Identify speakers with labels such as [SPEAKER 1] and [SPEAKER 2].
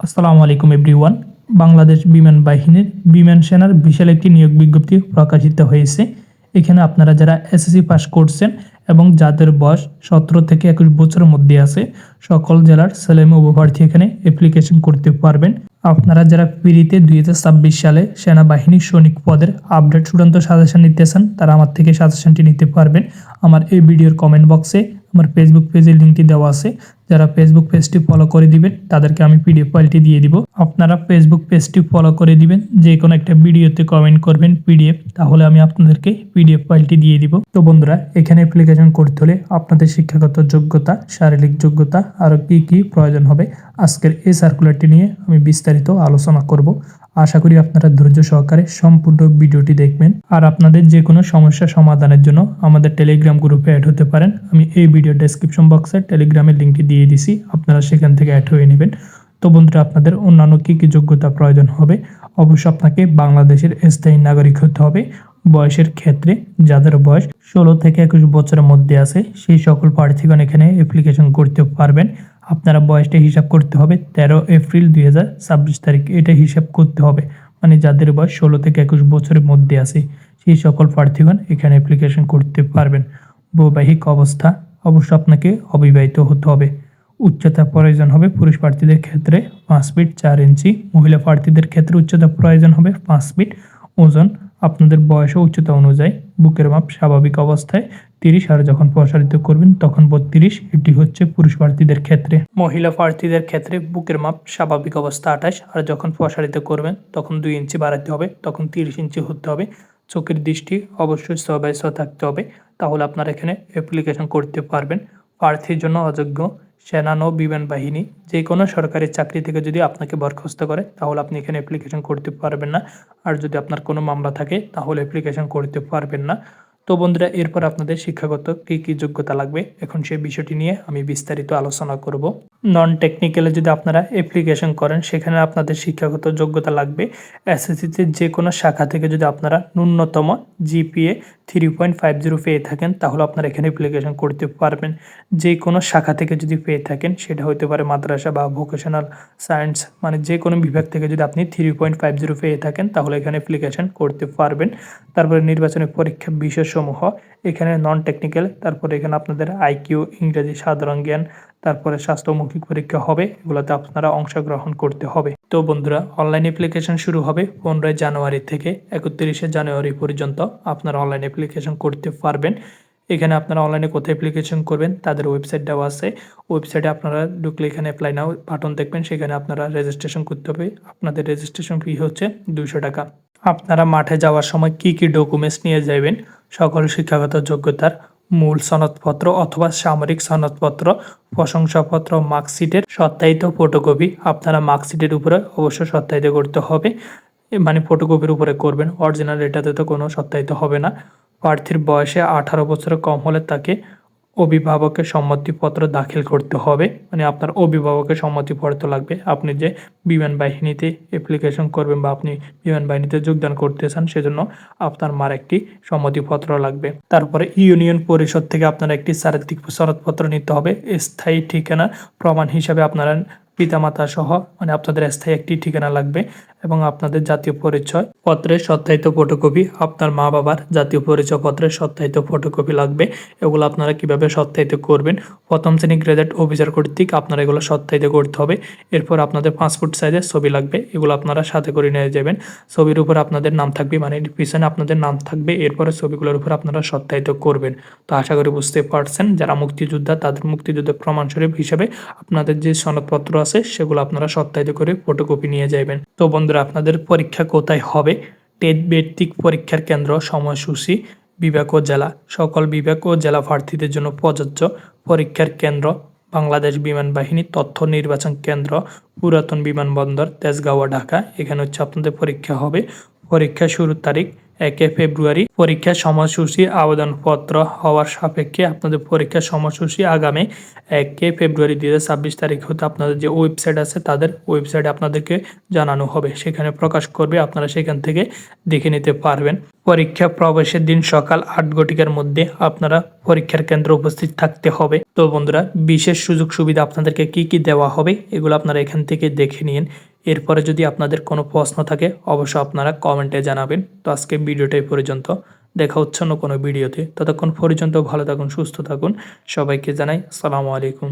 [SPEAKER 1] আসসালামু আলাইকুম এভরিওয়ান বাংলাদেশ বিমান বাহিনীর বিমান সেনার বিশাল একটি নিয়োগ বিজ্ঞপ্তি প্রকাশিত হয়েছে। এখানে আপনারা যারা এসএসসি পাস করছেন এবং যাদের বয়স সতেরো থেকে একুশ বছরের মধ্যে আছে, সকল জেলার ছেলেমেয়ে উপপ্রার্থী এখানে অ্যাপ্লিকেশন করতে পারবেন। আপনারা যারা পিড়িতে দুই হাজার ছাব্বিশ সালে সেনাবাহিনীর সৈনিক পদের আপডেট চূড়ান্ত সাজেশন নিতে চান, তারা আমার থেকে সাজেশনটি নিতে পারবেন। আমার এই ভিডিওর কমেন্ট বক্সে আমার ফেসবুক পেজের লিঙ্কটি দেওয়া আছে। যারা ফেসবুক পেজটি ফলো করে দিবেন, তাদেরকে আমি পিডিএফ ফাইলটি দিয়ে দিব। আপনারা ফেসবুক পেজটি ফলো করে দিবেন, যে কোনো একটা ভিডিওতে কমেন্ট করবেন পিডিএফ তাহলে আমি আপনাদেরকে পিডিএফ ফাইলটি দিয়ে দিব। তো বন্ধুরা, এখানে অ্যাপ্লিকেশন করতে হলে আপনাদের শিক্ষাগত যোগ্যতা, শারীরিক যোগ্যতা আরও কি কি প্রয়োজন হবে, আজকের এই সার্কুলারটি নিয়ে আমি বিস্তারিত আলোচনা করব। আশা করি আপনারা ধৈর্য সহকারে সম্পূর্ণ ভিডিওটি দেখবেন। আর আপনাদের যে কোনো সমস্যা সমাধানের জন্য আমাদের টেলিগ্রাম গ্রুপে অ্যাড হতে পারেন। আমি এই ভিডিও ডেসক্রিপশন বক্সে টেলিগ্রামের লিঙ্কটি দিয়ে দিছি। আপনারা সেখান থেকে অ্যাড হয়ে নেবেন। তো বন্ধুরা, আপনাদের অন্যান্য কী কী যোগ্যতা প্রয়োজন হবে? অবশ্য আপনাকে বাংলাদেশের স্থায়ী নাগরিক হতে হবে। বয়সের ক্ষেত্রে যাদের বয়স ষোলো থেকে একুশ বছরের মধ্যে আছে, সেই সকল প্রার্থীগণ এখানে অ্যাপ্লিকেশন করতে পারবেন। আপনারা বয়সটা হিসাব করতে হবে, তেরো এপ্রিল দুই হাজার ছাব্বিশ তারিখ, এটা হিসাব করতে হবে। মানে যাদের বয়স ষোলো থেকে একুশ বছরের মধ্যে আছে, সেই সকল প্রার্থীগণ এখানে অ্যাপ্লিকেশন করতে পারবেন। বৈবাহিক অবস্থা অবশ্য আপনাকে অবিবাহিত হতে হবে। উচ্চতা প্রয়োজন হবে পুরুষ প্রার্থীদের ক্ষেত্রে পাঁচ ফিট চার ইঞ্চি, মহিলা প্রার্থীদের ক্ষেত্রে উচ্চতা প্রয়োজন হবে পাঁচ ফিট ওজন আপনাদের বয়স ও উচ্চতা অনুযায়ী বুকের মাপ স্বাভাবিক অবস্থায় তিরিশ আর যখন প্রসারিত করবেন তখন বত্রিশ। এটি হচ্ছে পুরুষ প্রার্থীদের ক্ষেত্রে। মহিলা প্রার্থীদের ক্ষেত্রে বুকের মাপ স্বাভাবিক অবস্থা আঠাশ। আর যখন প্রসারিত করবেন তখন দুই ইঞ্চি বাড়াতে হবে, তখন তিরিশ ইঞ্চি হতে হবে। চোখের দৃষ্টি অবশ্যই ছ বাই থাকতে হবে। তাহলে আপনারা এখানে অ্যাপ্লিকেশন করতে পারবেন। প্রার্থীর জন্য অযোগ্য সেনা, নৌ, বিমান বাহিনী, যে কোনো সরকারি চাকরি থেকে যদি আপনাকে বরখাস্ত করে, তাহলে আপনি এখানে অ্যাপ্লিকেশন করতে পারবেন না। আর যদি আপনার কোনো মামলা থাকে, তাহলে অ্যাপ্লিকেশন করতে পারবেন না। তো বন্ধুরা, এরপর আপনাদের শিক্ষাগত কী কী যোগ্যতা লাগবে? এখন সেই বিষয়টি নিয়ে আমি বিস্তারিত আলোচনা করব। নন টেকনিক্যালে যদি আপনারা অ্যাপ্লিকেশন করেন, সেখানে আপনাদের শিক্ষাগত যোগ্যতা লাগবে। এসএসসিতে যে কোনো শাখা থেকে যদি আপনারা ন্যূনতম GPA three point five zero পেয়ে থাকেন, তাহলে আপনারা এখানে অ্যাপ্লিকেশন করতে পারবেন। যে কোনো শাখা থেকে যদি পেয়ে থাকেন, সেটা হতে পারে মাদ্রাসা বা ভোকেশনাল সায়েন্স মানে যে কোনো বিভাগ থেকে যদি আপনি থ্রি পয়েন্ট ফাইভ জিরো পেয়ে থাকেন, তাহলে এখানে অ্যাপ্লিকেশন করতে পারবেন। তারপরে নির্বাচনী পরীক্ষা বিষয়সমূহ এখানে নন টেকনিক্যাল তারপরে এখানে আপনাদের আইকিউ ইংরেজি, সাধারণ জ্ঞান, তারপরে স্বাস্থ্যমৌখিক পরীক্ষা হবে, এগুলোতে আপনারা অংশগ্রহণ করতে হবে। তো বন্ধুরা অনলাইন অ্যাপ্লিকেশন শুরু হবে পনেরোই জানুয়ারি থেকে একত্রিশে জানুয়ারি পর্যন্ত আপনারা অনলাইন অ্যাপ্লিকেশন করতে পারবেন। এখানে আপনারা অনলাইনে কোথায় অ্যাপ্লিকেশন করবেন, তাদের ওয়েবসাইট দেওয়া আছে। ওয়েবসাইটে আপনারা ঢুকলে এখানে অ্যাপ্লাই নাও বাটন দেখবেন, সেখানে আপনারা রেজিস্ট্রেশন করতে হবে। আপনাদের রেজিস্ট্রেশন ফি হচ্ছে দুশো টাকা। আপনারা মাঠে যাওয়ার সময় কি কি ডকুমেন্টস নিয়ে যাবেন সকল শিক্ষাগত যোগ্যতার মূল সনদপত্র অথবা সামরিক সনদপত্র, প্রশংসাপত্র, মার্কশিটের সত্যায়িত ফটোকপি আপনারা মার্কশিটের উপরে অবশ্যই সত্যায়িত করতে হবে। মানে ফটোকপির উপরে করবেন, অরিজিনাল এটাতে তো কোনো সত্যায়িত হবে না। প্রার্থীর বয়সে আঠারো বছরের কম হলে তাকে অভিভাবকের সম্মতিপত্র দাখিল করতে হবে। মানে আপনার অভিভাবকের সম্মতিপত্র লাগবে। আপনি যে বিমান বাহিনীতে অ্যাপ্লিকেশন করবেন বা আপনি বিমান বাহিনীতে যোগদান করতে চান, সেজন্য আপনার মার একটি সম্মতিপত্র লাগবে। তারপরে ইউনিয়ন পরিষদ থেকে আপনার একটি চারিত্রিক শরৎপত্র নিতে হবে। স্থায়ী ঠিকানা প্রমাণ হিসাবে আপনারা পিতামাতা সহ মানে আপনাদের স্থায়ী একটি ঠিকানা লাগবে এবং আপনাদের জাতীয় পরিচয় পত্রের সত্যায়িত ফটোকপি, আপনার মা বাবার জাতীয় পরিচয় পত্রের সত্যায়িত ফটোকপি লাগবে। এগুলো আপনারা কীভাবে সত্যায়িত করবেন? প্রথম শ্রেণি গ্রেডেড অফিসার কর্তৃক আপনারা এগুলো সত্যায়িত করতে হবে। এরপর আপনাদের পাসপোর্ট সাইজের ছবি লাগবে, এগুলো আপনারা সাথে করে নিয়ে যাবেন। ছবির উপর আপনাদের নাম থাকবে মানে পিছনে আপনাদের নাম থাকবে, এরপরে ছবিগুলোর উপর আপনারা সত্যায়িত করবেন। তো আশা করি বুঝতে পারছেন, যারা মুক্তিযোদ্ধা তাদের মুক্তিযুদ্ধের প্রমাণস্বরূপ হিসাবে আপনাদের যে সনদপত্র আছে, সেগুলো আপনারা সত্যায়িত করে ফটোকপি নিয়ে যাবেন তো বন্ধুরা, আপনাদের পরীক্ষা কোথায় হবে? টেট ভিত্তিক পরীক্ষার কেন্দ্র, সময়সূচি, বিভাগ ও জেলা। সকল বিভাগ ও জেলা প্রার্থীদের জন্য প্রযোজ্য পরীক্ষার কেন্দ্র, বাংলাদেশ বিমান বাহিনী তথ্য নির্বাচন কেন্দ্র, পুরাতন বিমানবন্দর, তেজগাঁও ঢাকা। এখানে হচ্ছে আপনাদের পরীক্ষা হবে। পরীক্ষা শুরুর তারিখ একে ফেব্রুয়ারি পরীক্ষার সময়সূচি আবেদনপত্র হওয়ার সাপেক্ষে আপনাদের পরীক্ষার সময়সূচি আগামী একে ফেব্রুয়ারি দু ছাব্বিশ তারিখ হতে আপনাদের যে ওয়েবসাইট আছে তাদের ওয়েবসাইটে আপনাদেরকে জানানো হবে। সেখানে প্রকাশ করবে, আপনারা সেখান থেকে দেখে নিতে পারবেন। পরীক্ষা প্রবেশের দিন সকাল আট ঘটিকার মধ্যে আপনারা পরীক্ষার কেন্দ্রে উপস্থিত থাকতে হবে। তো বন্ধুরা, বিশেষ সুযোগ সুবিধা আপনাদেরকে কি কি দেওয়া হবে, এগুলো আপনারা এখান থেকে দেখে নিন। এরপরে যদি আপনাদের কোনো প্রশ্ন থাকে, অবশ্যই আপনারা কমেন্টে জানাবেন। তো আজকে ভিডিওটাই পর্যন্ত। দেখা হচ্ছে অন্য কোনো ভিডিওতে। ততক্ষণ পর্যন্ত ভালো থাকুন, সুস্থ থাকুন। সবাইকে জানাই সালামু আলাইকুম।